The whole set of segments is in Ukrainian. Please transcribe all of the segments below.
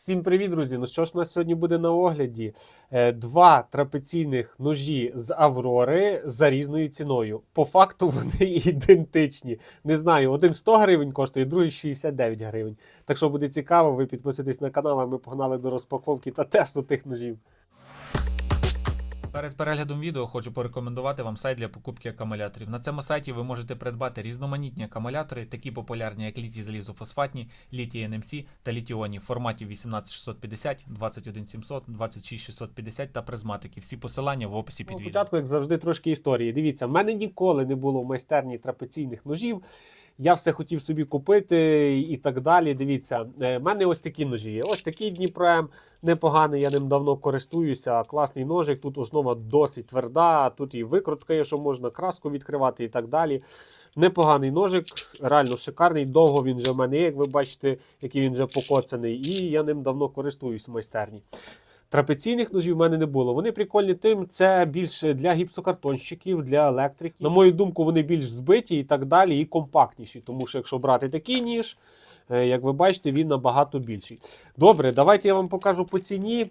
Всім привіт, друзі! Ну що ж у нас сьогодні буде на огляді? Е, Два трапеційних ножі з Аврори за різною ціною. По факту вони ідентичні. Не знаю, один 100 гривень коштує, другий 69 гривень. Так що буде цікаво, ви підписуйтесь на канал, а ми погнали до розпаковки та тесту тих ножів. Перед переглядом відео хочу порекомендувати вам сайт для покупки акумуляторів. На цьому сайті ви можете придбати різноманітні акумулятори, такі популярні, як літій залізофосфатні, літій NMC та літіоні в форматі 18650, 21700, 26650 та призматики. Всі посилання в описі під Ну, відео. Спочатку, як завжди, трошки історії. Дивіться, в мене ніколи не було в майстерні трапеційних ножів. Я все хотів собі купити і так далі. Дивіться, е, в мене ось такі ножі є. Ось такий Дніпром непоганий, я ним давно користуюся. Класний ножик. Тут основа досить тверда, тут і викрутка є, що можна краску відкривати і так далі. Непоганий ножик, реально шикарний. Довго він вже в мене є, як ви бачите, який він вже покоцаний. І я ним давно користуюсь в майстерні. Трапеційних ножів в мене не було. Вони прикольні тим, це більше для гіпсокартонщиків, для електриків. На мою думку, вони більш збиті і так далі, і компактніші. Тому що якщо брати такий ніж, е, як ви бачите, він набагато більший. Добре, давайте я вам покажу по ціні.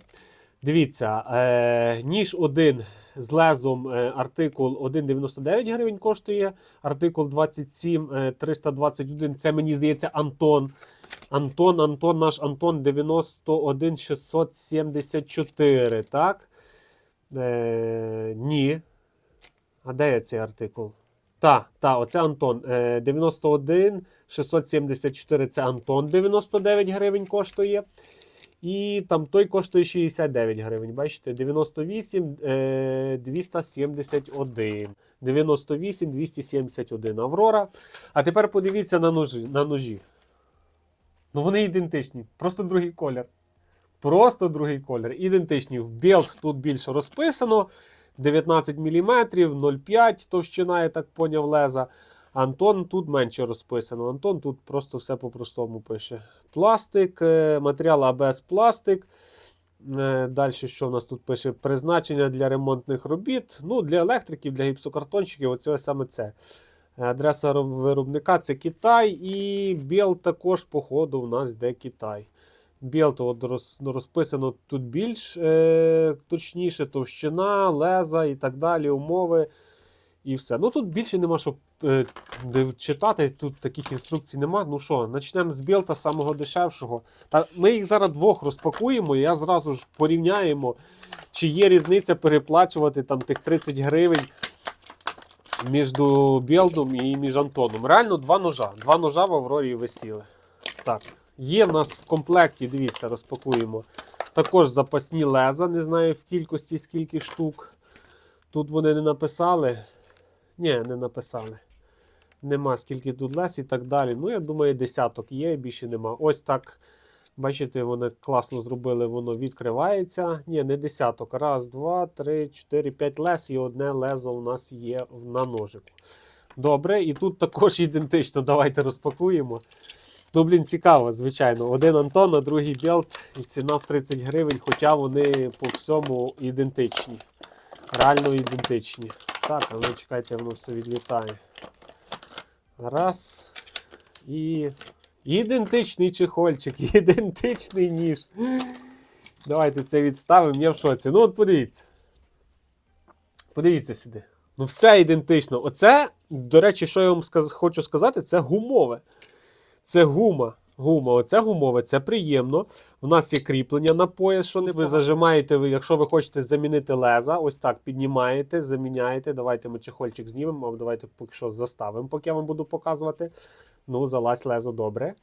Дивіться, е, ніж один з лезом е, артикул 1,99 гривень коштує. Артикул 27 е, 321. Це мені здається Антон. Антон, Антон, наш Антон 91 674, так? Е, ні. А де є цей артикул? Та, та, оце Антон. Е, 91 674 це Антон 99 гривень коштує. І там той коштує 69 гривень. Бачите, 98 е, 271. 98 271 Аврора. А тепер подивіться на ножі. На ножі. Ну вони ідентичні. Просто другий колір. Просто другий колір. Ідентичні. В білд тут більше розписано. 19 мм, 0,5 товщина, я так поняв, леза. Антон тут менше розписано. Антон тут просто все по-простому пише. Пластик, е, матеріал АБС пластик. Е, Далі, що в нас тут пише? Призначення для ремонтних робіт. Ну, для електриків, для гіпсокартонщиків, оце саме це. Адреса виробника це Китай. І біл також, походу, у нас йде Китай. Біл от ну, розписано тут більш е, точніше, товщина, леза і так далі, умови. І все. Ну тут більше нема що е, читати, тут таких інструкцій нема. Ну що, почнемо з білта самого дешевшого. Та ми їх зараз двох розпакуємо, і я зразу ж порівняємо, чи є різниця переплачувати там тих 30 гривень між білдом і між Антоном. Реально два ножа. Два ножа в Аврорі висіли. Так, є в нас в комплекті, дивіться, розпакуємо. Також запасні леза, не знаю в кількості скільки штук. Тут вони не написали. Ні, не написали. Нема скільки тут лес і так далі. Ну, я думаю, десяток є, більше нема. Ось так. Бачите, вони класно зробили, воно відкривається. Ні, не десяток. Раз, два, три, чотири, п'ять лес і одне лезо у нас є на ножику. Добре, і тут також ідентично. Давайте розпакуємо. Ну, блін, цікаво, звичайно. Один Антон, а другий Білт, і ціна в 30 гривень, хоча вони по всьому ідентичні. Реально ідентичні. Так, а ну чекайте, воно все відлітає. Раз. І. Ідентичний чехольчик, ідентичний ніж. Давайте це відставимо. Я в шоці. Ну, от подивіться. Подивіться сюди. Ну, все ідентично. Оце, до речі, що я вам сказ- хочу сказати, це гумове. Це гума. Гума, оце гумове, це приємно. У нас є кріплення на пояс, що не ви зажимаєте, якщо ви хочете замінити леза, ось так піднімаєте, заміняєте. Давайте ми чехольчик знімемо, давайте поки що заставимо, поки я вам буду показувати. Ну, залазь лезо добре.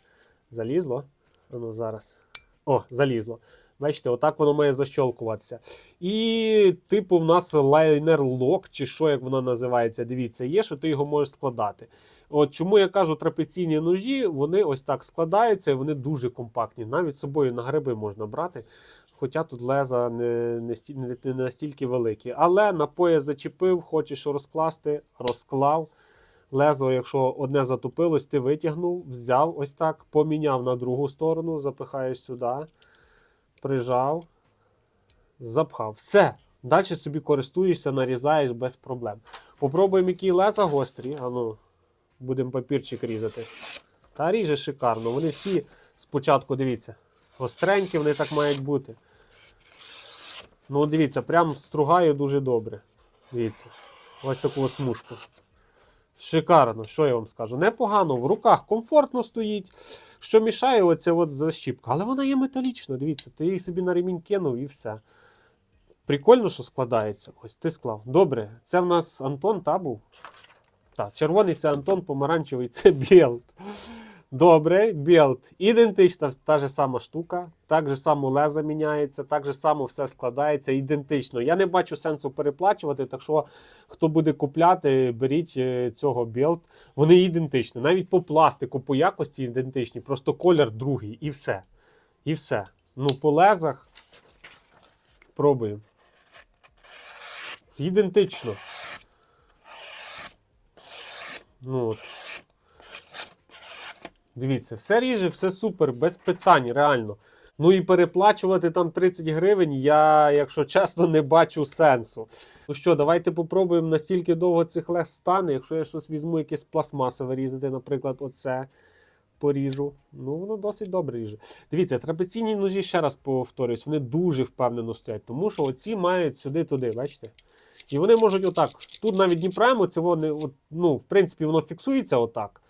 Залізло. Ну, зараз. О, залізло. Бачите, отак воно має защолкуватися. І, типу, в нас лайнер лок, чи що як воно називається. Дивіться, є, що ти його можеш складати. От чому я кажу, трапеційні ножі, вони ось так складаються, і вони дуже компактні. Навіть собою на гриби можна брати. Хоча тут леза не, не, не, настільки великі. Але на зачепив, хочеш розкласти, розклав. Лезо, якщо одне затупилось, ти витягнув, взяв ось так, поміняв на другу сторону, запихаєш сюди, прижав, запхав. Все. Далі собі користуєшся, нарізаєш без проблем. Попробуємо, які леза гострі. А ну, будемо папірчик різати. Та ріже шикарно. Вони всі спочатку, дивіться, Остренькі вони так мають бути. Ну, дивіться, прям стругає дуже добре. Дивіться. Ось таку смужку. Шикарно, що я вам скажу. Непогано, в руках комфортно стоїть. Що мішає, оця от защіпка. Але вона є металічна, дивіться, ти її собі на ремінь кинув і все. Прикольно, що складається. Ось ти склав. Добре, це в нас Антон та був. Так, червоний це Антон, помаранчевий це Білд. Добре, білд. Ідентична та ж сама штука, так же само леза міняється, так же само все складається ідентично. Я не бачу сенсу переплачувати, так що хто буде купляти, беріть е, цього білд. Вони ідентичні. Навіть по пластику, по якості ідентичні, просто колір другий і все. І все. Ну, по лезах пробуємо. Ідентично. Ну, от. Дивіться, все ріже, все супер, без питань, реально. Ну і переплачувати там 30 гривень, я, якщо чесно, не бачу сенсу. Ну що, давайте попробуємо настільки довго цих лес стане. Якщо я щось візьму, якесь пластмасове різати, наприклад, оце поріжу. Ну, воно досить добре ріже. Дивіться, трапеційні ножі, ще раз повторюсь, вони дуже впевнено стоять, тому що оці мають сюди-туди, бачите? І вони можуть отак. Тут навіть Дніпремо, це вони, от, ну, в принципі, воно фіксується отак.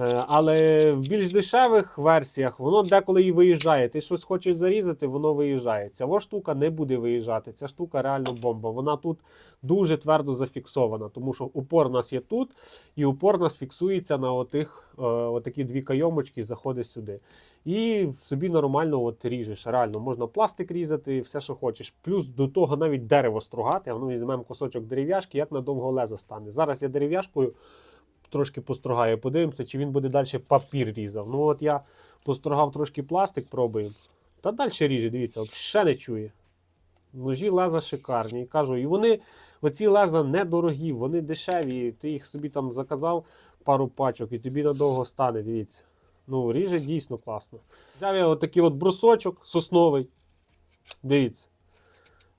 Е, Але в більш дешевих версіях воно деколи і виїжджає. Ти щось хочеш зарізати, воно виїжджає. Ця штука не буде виїжджати. Ця штука реально бомба. Вона тут дуже твердо зафіксована, тому що упор у нас є тут, і упор у нас фіксується на отих, е, отакі дві кайомочки і заходить сюди. І собі нормально от ріжеш. Реально можна пластик різати, все, що хочеш. Плюс до того навіть дерево стругати. Ну візьмемо кусочок дерев'яшки, як надовго леза стане. Зараз я дерев'яшкою трошки постругаю, подивимося, чи він буде далі папір різав. Ну от я постругав трошки пластик, пробуємо. Та далі ріже, дивіться, ще не чує. Ножі леза шикарні. Кажу, і вони, оці леза недорогі, вони дешеві. Ти їх собі там заказав пару пачок, і тобі надовго стане, дивіться. Ну, ріже дійсно класно. Взяв я отакий от брусочок сосновий. Дивіться.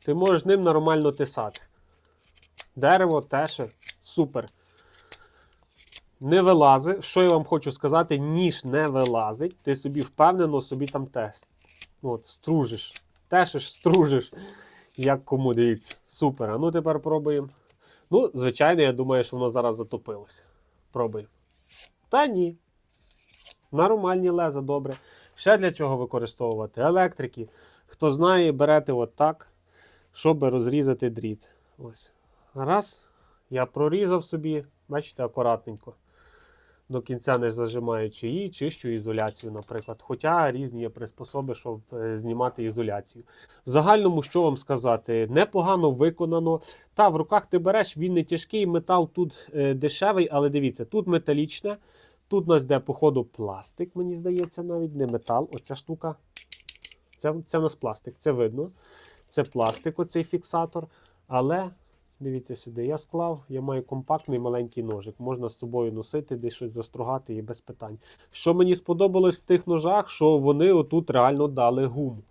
Ти можеш ним нормально тисати. Дерево теше, супер. Не вилазить. Що я вам хочу сказати, ніж не вилазить. Ти собі впевнено собі там тест. От, стружиш. Тешиш, стружиш. Як кому дивіться. Супер. А ну тепер пробуємо. Ну, звичайно, я думаю, що воно зараз затопилося. Пробуємо. Та ні. Нормальні леза, добре. Ще для чого використовувати? Електрики. Хто знає, берете отак, щоб розрізати дріт. Ось. Раз. Я прорізав собі, бачите, акуратненько. До кінця не зажимаючи її, чищу ізоляцію, наприклад. Хоча різні є приспособи, щоб е, знімати ізоляцію. В загальному, що вам сказати, непогано виконано. Та в руках ти береш, він не тяжкий, метал тут е, дешевий, але дивіться, тут металічне. Тут у нас йде, походу, пластик, мені здається, навіть не метал. Оця штука. Це, це в нас пластик, це видно. Це пластик, оцей фіксатор. Але дивіться сюди, я склав, я маю компактний маленький ножик. Можна з собою носити, десь щось застругати і без питань. Що мені сподобалось в тих ножах, що вони отут реально дали гуму.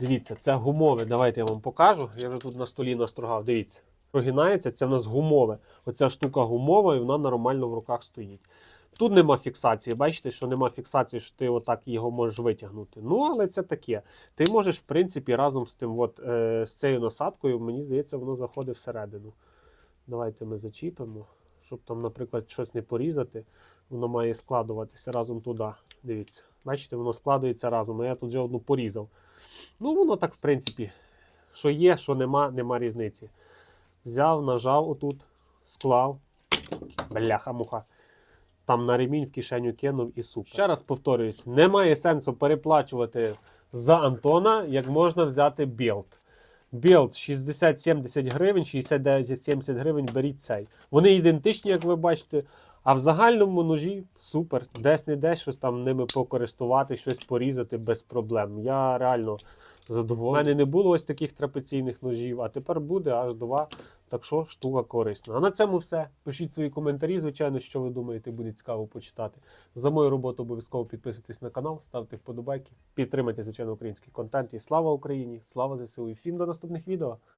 Дивіться, це гумове. Давайте я вам покажу. Я вже тут на столі настругав. Дивіться. Прогинається, це в нас гумове. Оця штука гумова, і вона нормально в руках стоїть. Тут нема фіксації. Бачите, що нема фіксації, що ти отак його можеш витягнути. Ну, але це таке. Ти можеш, в принципі, разом з тим, от, е, з цією насадкою, мені здається, воно заходить всередину. Давайте ми зачіпимо, щоб там, наприклад, щось не порізати. Воно має складуватися разом туди. Дивіться. Бачите, воно складується разом. А я тут вже одну порізав. Ну, воно так, в принципі, що є, що нема, нема різниці. Взяв, нажав отут, склав. Бляха-муха там на ремінь в кишеню кинув і супер. Ще раз повторююсь, немає сенсу переплачувати за Антона, як можна взяти білд. Білд 60-70 гривень, 69-70 гривень беріть цей. Вони ідентичні, як ви бачите. А в загальному ножі супер. Десь не десь щось там ними покористувати, щось порізати без проблем. Я реально задоволений. У мене не було ось таких трапеційних ножів, а тепер буде аж два. Так що штука корисна. А на цьому все. Пишіть свої коментарі, звичайно, що ви думаєте, буде цікаво почитати. За мою роботу обов'язково підписуйтесь на канал, ставте вподобайки, підтримайте, звичайно, український контент. І слава Україні! Слава ЗСУ! І всім до наступних відео!